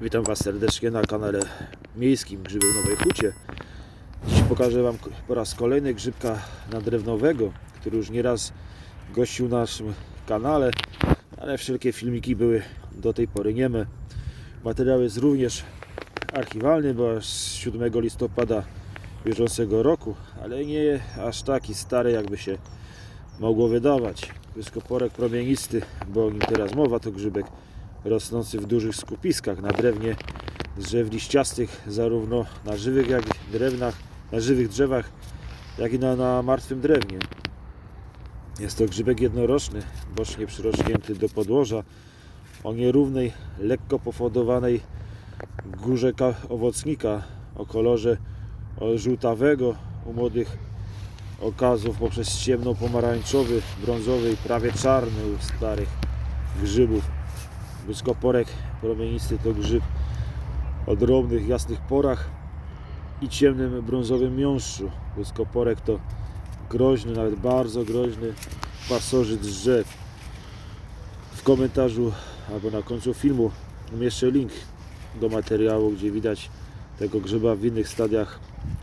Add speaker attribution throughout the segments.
Speaker 1: Witam Was serdecznie na kanale miejskim Grzyby w Nowej Hucie. Dziś pokażę Wam po raz kolejny grzybka nadrewnowego, który już nieraz gościł na naszym kanale, ale wszelkie filmiki były do tej pory nieme. Materiał jest również archiwalny, bo aż z 7 listopada bieżącego roku, ale nie aż taki stary, jakby się mogło wydawać. Wyskoporek promienisty, bo o nim teraz mowa, to grzybek rosnący w dużych skupiskach na drewnie z drzew liściastych, zarówno na żywych jak drewnach, na żywych drzewach, jak i na, na martwym drewnie. Jest to grzybek jednoroczny, bocznie przyrośnięty do podłoża o nierównej, lekko pofodowanej górze ka- owocnika o kolorze żółtawego u młodych okazów poprzez ciemno-pomarańczowy, brązowy i prawie czarny u starych grzybów. Błyskoporek promienisty to grzyb o drobnych, jasnych porach i ciemnym, brązowym miąższu. Błyskoporek to groźny, nawet bardzo groźny pasożyt drzew. W komentarzu albo na końcu filmu umieszczę link do materiału, gdzie widać tego grzyba w innych stadiach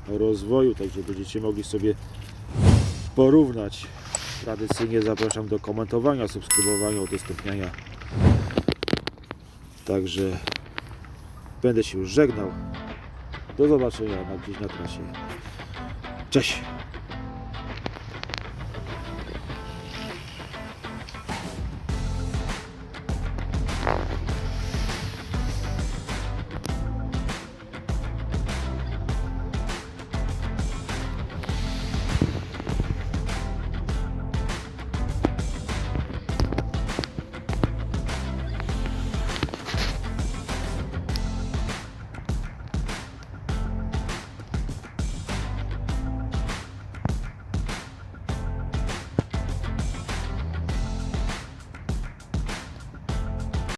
Speaker 1: rozwoju, także będziecie mogli sobie porównać. Tradycyjnie zapraszam do komentowania, subskrybowania, udostępniania. Także będę się już żegnał. Do zobaczenia na gdzieś na trasie. Cześć!